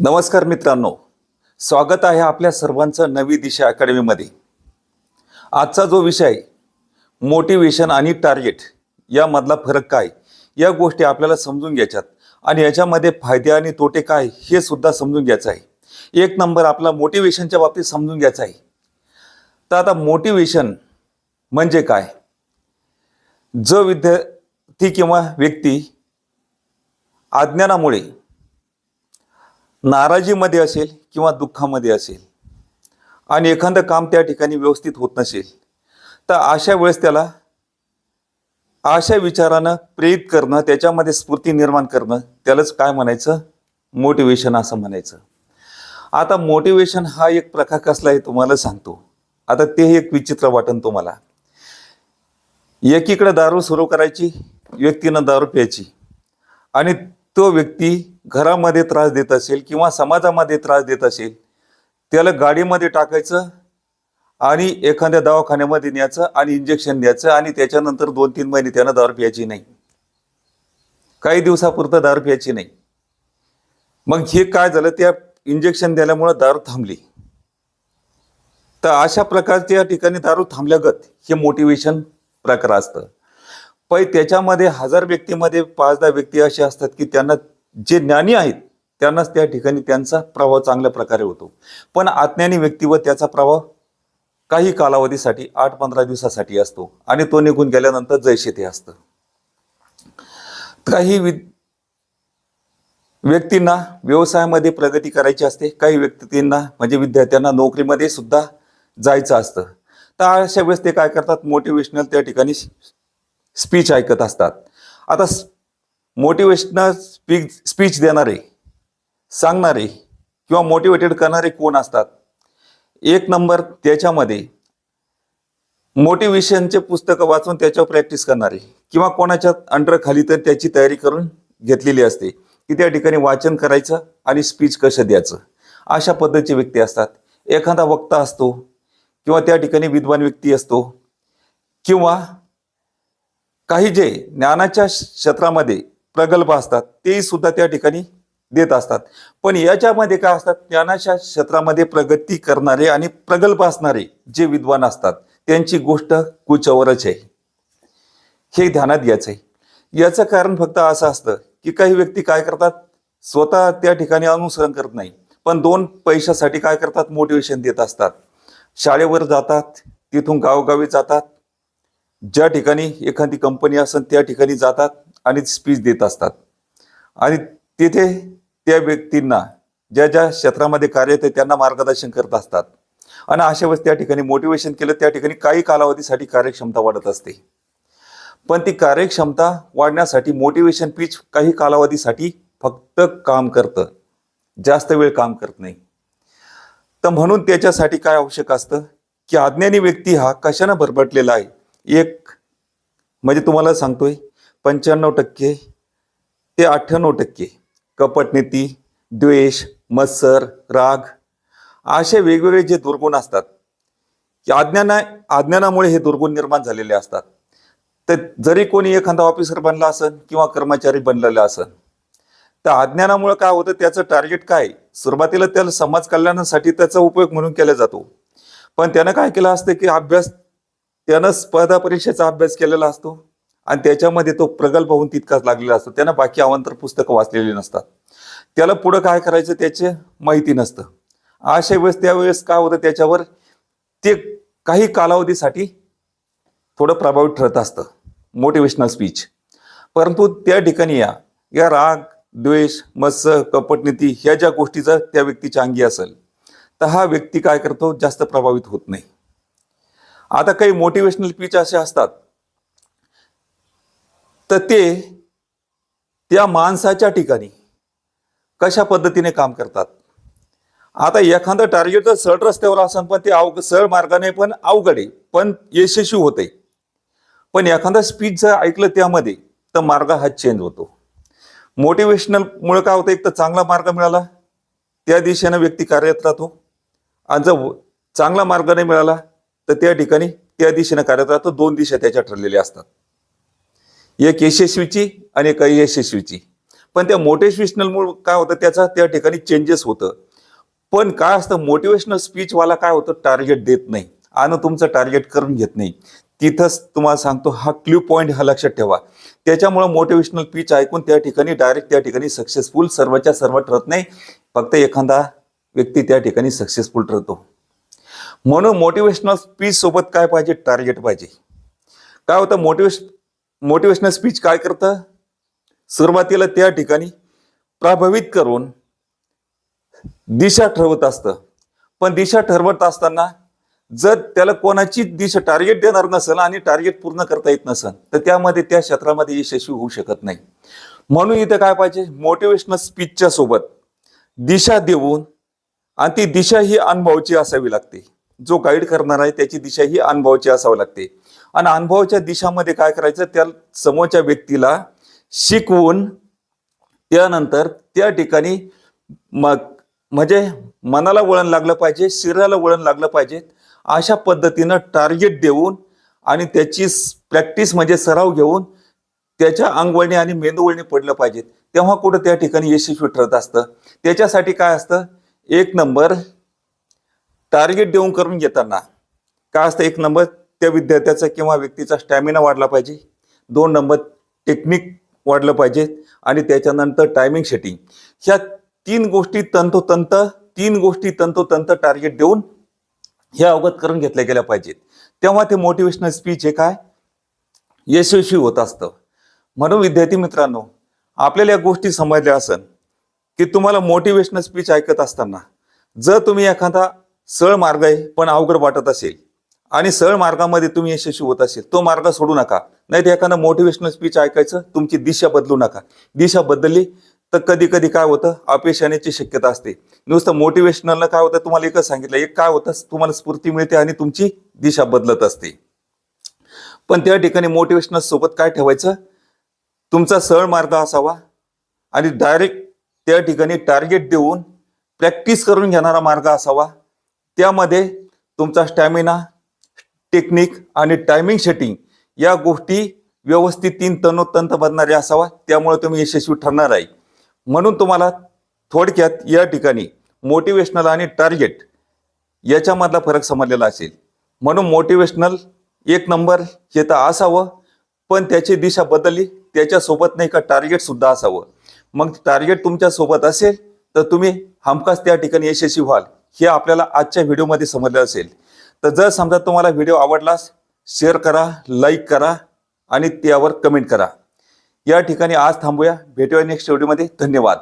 नमस्कार मित्रांनो. स्वागत आहे आपल्या सर्वांचं नवी दिशा अकॅडमीमध्ये. आजचा जो विषय मोटिवेशन आणि टार्गेट यामधला फरक काय? या गोष्टी आपल्याला समजून घ्यायच्यात. आणि याच्यामध्ये फायदे आणि तोटे काय हे सुद्धा समजून घ्यायचं आहे. एक नंबर आपला मोटिवेशनच्या बाबतीत समजून घ्यायचं आहे. तर आता मोटिवेशन म्हणजे काय? जो विद्यार्थी किंवा व्यक्ती अज्ञानामुळे नाराजीमध्ये असेल किंवा दुःखामध्ये असेल आणि एखादं काम त्या ठिकाणी व्यवस्थित होत नसेल तर अशा वेळेस त्याला अशा विचारानं प्रेरित करणं त्याच्यामध्ये स्फूर्ती निर्माण करणं त्यालाच काय म्हणायचं? मोटिवेशन असं म्हणायचं. आता मोटिवेशन हा एक प्रकार कसला आहे तुम्हाला सांगतो. आता ते एक विचित्र वाटन तुम्हाला. एकीकडे दारू सुरू करायची व्यक्तीनं दारू प्यायची आणि तो व्यक्ती घरामध्ये त्रास देत असेल किंवा समाजामध्ये त्रास देत असेल त्याला गाडीमध्ये टाकायचं आणि एखाद्या दवाखान्यामध्ये न्यायचं आणि इंजेक्शन द्यायचं आणि त्याच्यानंतर दोन तीन महिने त्यांना दारू प्यायची नाही. काही दिवसापुरतं दारू प्यायची नाही. मग हे काय झालं? त्या इंजेक्शन दिल्यामुळं दारू थांबली. तर अशा प्रकारच्या ठिकाणी दारू थांबल्यागत हे मोटिवेशन प्रकार असतं. पण त्याच्यामध्ये हजार व्यक्तीमध्ये पाच दहा व्यक्ती असे असतात की त्यांना जे ज्ञानी आहेत त्यांनाच त्या ठिकाणी त्यांचा प्रभाव चांगल्या प्रकारे होतो. पण अज्ञानी व्यक्तीवर त्याचा प्रभाव काही कालावधीसाठी आठ पंधरा दिवसासाठी असतो आणि तो निघून गेल्यानंतर जैसे ते असतं. काही वि व्यक्तींना व्यवसायामध्ये प्रगती करायची असते काही व्यक्तींना म्हणजे विद्यार्थ्यांना नोकरीमध्ये सुद्धा जायचं असतं. तर अशा वेळेस ते काय करतात मोटिवेशनल त्या ठिकाणी स्पीच ऐकत असतात. आता मोटिवेशनल स्पीच स्पीच देणारे सांगणारे किंवा मोटिवेटेड करणारे कोण असतात? एक नंबर त्याच्यामध्ये मोटिवेशनचे पुस्तकं वाचून त्याच्यावर प्रॅक्टिस करणारे किंवा कोणाच्या अंडर खाली तर त्याची तयारी करून घेतलेली असते की त्या ठिकाणी वाचन करायचं आणि स्पीच कसं द्यायचं? अशा पद्धतीचे व्यक्ती असतात. एखादा वक्ता असतो किंवा त्या ठिकाणी विद्वान व्यक्ती असतो किंवा काही जे ज्ञानाच्या क्षेत्रामध्ये प्रगल्भ असतात तेही सुद्धा त्या ठिकाणी देत असतात. पण याच्यामध्ये काय असतात ज्ञानाच्या क्षेत्रामध्ये प्रगती करणारे आणि प्रगल्भ असणारे जे विद्वान असतात त्यांची गोष्ट कुचवरच आहे. हे ध्यानात घ्यायचं आहे. याचं कारण फक्त असं असतं की काही व्यक्ती काय करतात स्वतः त्या ठिकाणी अनुसरण करत नाही. पण दोन पैशासाठी काय करतात मोटिवेशन देत असतात. शाळेवर जातात तिथून गावोगावी जातात ज्या ठिकाणी एखादी कंपनी असेल त्या ठिकाणी जातात आणि स्पीच देत असतात. आणि तिथे त्या व्यक्तींना ज्या ज्या क्षेत्रामध्ये कार्य आहे त्यांना मार्गदर्शन करत असतात. आणि अशा वेळेस त्या ठिकाणी मोटिवेशन केलं त्या ठिकाणी काही कालावधीसाठी कार्यक्षमता वाढत असते. पण ती कार्यक्षमता वाढण्यासाठी मोटिवेशन पीच काही कालावधीसाठी फक्त काम करतं. जास्त वेळ काम करत नाही. तर म्हणून त्याच्यासाठी काय आवश्यक असतं? की अज्ञानी व्यक्ती हा कशानं भरभटलेला आहे? एक म्हणजे तुम्हाला सांगतोय पंच्याण्णव टक्के ते अठ्ठ्याण्णव टक्के. कपटनीती द्वेष मत्सर राग असे वेगवेगळे जे दुर्गुण असतात की अज्ञाना अज्ञानामुळे हे दुर्गुण निर्माण झालेले असतात. तर जरी कोणी एखादा ऑफिसर बनला असेल किंवा कर्मचारी बनलेला असेल तर अज्ञानामुळे काय होतं त्याचं टार्गेट काय? सुरुवातीला त्याला समाज कल्याणासाठी त्याचा उपयोग म्हणून केला जातो. पण त्यानं काय केलं असतं की अभ्यास त्यानं स्पर्धा परीक्षेचा अभ्यास केलेला असतो आणि त्याच्यामध्ये तो प्रगल्भ होऊन तितकाच लागलेला असतो. त्यानं बाकी अवांतर पुस्तकं वाचलेली नसतात. त्याला पुढं काय करायचं त्याचे माहिती नसतं. अशा वेळेस त्यावेळेस काय होतं त्याच्यावर ते काही कालावधीसाठी थोडं प्रभावित ठरत असतं. मोटिवेशनल स्पीच परंतु त्या ठिकाणी या या राग द्वेष मत्स्य कपटनीती ह्या ज्या गोष्टीचा त्या व्यक्तीच्या अंगी असेल तर हा व्यक्ती काय करतो? जास्त प्रभावित होत नाही. आता काही मोटिवेशनल स्पीच असे असतात. तर ते त्या माणसाच्या ठिकाणी कशा पद्धतीने काम करतात? आता एखादं टार्गेट तर सरळ रस्त्यावर असेल पण ते अवघ सरळ मार्गाने पण अवघड आहे पण यशस्वी होते. पण एखादा स्पीच जर ऐकलं त्यामध्ये तर मार्ग हा चेंज होतो. मोटिवेशनल मुळे काय होतं एक तर चांगला मार्ग मिळाला त्या दिशेनं व्यक्ती कार्यरत राहतो. आणि जर चांगला मार्ग नाही मिळाला तर त्या ठिकाणी त्या दिशेनं कार्यरत राहतो. दोन दिशा त्याच्या ठरलेल्या असतात. एक यशस्वीची आणि एक अयशस्वीची. पण त्या मोटिवेशनलमुळे काय होतं? त्याचा त्या ठिकाणी चेंजेस होतं. पण काय असतं? मोटिवेशनल स्पीचवाला काय होतं? टार्गेट देत नाही. आणि तुमचं टार्गेट करून घेत नाही. तिथंच तुम्हाला सांगतो हा क्ल्यू पॉईंट हा लक्षात ठेवा. त्याच्यामुळं मोटिवेशनल पीच ऐकून त्या ठिकाणी डायरेक्ट त्या ठिकाणी सक्सेसफुल सर्वच्या सर्व ठरत नाही. फक्त एखादा व्यक्ती त्या ठिकाणी सक्सेसफुल ठरतो. म्हणून मोटिवेशनल स्पीच सोबत काय पाहिजे? टार्गेट पाहिजे. काय होतं? मोटिवेश मोटिवेशनल स्पीच काय करतं? सुरुवातीला त्या ठिकाणी प्रभावित करून दिशा ठरवत असतं. पण दिशा ठरवत असताना जर त्याला कोणाची दिशा टार्गेट देणार नसेल आणि टार्गेट पूर्ण करता येत नसेल तर त्यामध्ये त्या क्षेत्रामध्ये यशस्वी होऊ शकत नाही. म्हणून इथं काय पाहिजे? मोटिवेशनल स्पीचच्या सोबत दिशा देऊन आणि ती दिशा ही अनुभवाची असावी लागते. जो गाईड करणार आहे त्याची दिशा ही अनुभवाची असावी लागते. आणि अनुभवाच्या दिशामध्ये काय करायचं त्या समोरच्या व्यक्तीला शिकवून त्यानंतर त्या ठिकाणी मग म्हणजे मनाला वळण लागलं पाहिजे शरीराला वळण लागलं पाहिजे अशा पद्धतीनं टार्गेट देऊन आणि त्याची प्रॅक्टिस म्हणजे सराव घेऊन त्याच्या अंगवळणी आणि मेंदूवळणी पडलं पाहिजे तेव्हा कुठं त्या ठिकाणी यशस्वी ठरत असतं. त्याच्यासाठी काय असतं? एक नंबर टार्गेट देऊन करून घेताना काय असतं एक नंबर त्या विद्यार्थ्याचा किंवा व्यक्तीचा स्टॅमिना वाढला पाहिजे. दोन नंबर टेक्निक वाढलं पाहिजे आणि त्याच्यानंतर टायमिंग सेटिंग ह्या तीन गोष्टी तंतोतंत तीन गोष्टी तंतोतंत टार्गेट देऊन हे अवगत करून घेतल्या गेल्या पाहिजेत. तेव्हा ते मोटिवेशनल स्पीच हे काय? यशस्वी होत असतं. म्हणून विद्यार्थी मित्रांनो आपल्याला या गोष्टी समजल्या असन की तुम्हाला मोटिवेशनल स्पीच ऐकत असताना जर तुम्ही एखादा सरळ मार्ग आहे पण अवघड वाटत असेल. आणि सरळ मार्गामध्ये तुम्ही यशस्वी होत असेल. तो मार्ग सोडू नका. नाही तर एखादा मोटिवेशनल स्पीच ऐकायचं तुमची दिशा बदलू नका. दिशा बदलली तर कधी कधी काय होतं? अपयश येण्याची शक्यता असते. नुसतं मोटिवेशनलनं काय होतं? तुम्हाला एकच सांगितलं. एक काय होतं? तुम्हाला स्फूर्ती मिळते आणि तुमची दिशा बदलत असते. पण त्या ठिकाणी मोटिवेशनल सोबत काय ठेवायचं? तुमचा सरळ मार्ग असावा. आणि डायरेक्ट त्या ठिकाणी टार्गेट देऊन प्रॅक्टिस करून घेणारा मार्ग असावा. त्यामध्ये तुमचा स्टॅमिना टेक्निक आणि टायमिंग सेटिंग या गोष्टी व्यवस्थित तीन तनोतंत बनणारे असावा त्यामुळे तुम्ही यशस्वी ठरणार आहे. म्हणून तुम्हाला थोडक्यात या ठिकाणी मोटिवेशनल आणि टार्गेट याच्यामधला फरक समजलेला असेल. म्हणून मोटिवेशनल एक नंबर हे तर असावं पण त्याची दिशा बदलली त्याच्यासोबत नाही का टार्गेटसुद्धा असावं. मग टार्गेट तुमच्यासोबत असेल तर तुम्ही हमखास त्या ठिकाणी यशस्वी व्हाल. हे आपल्याला आजच्या व्हिडिओमध्ये समजलं असेल. तर जर समजा तुम्हाला व्हिडिओ आवडलास शेअर करा लाईक करा आणि त्यावर कमेंट करा. या ठिकाणी आज थांबूया. भेटूया नेक्स्ट व्हिडिओमध्ये धन्यवाद.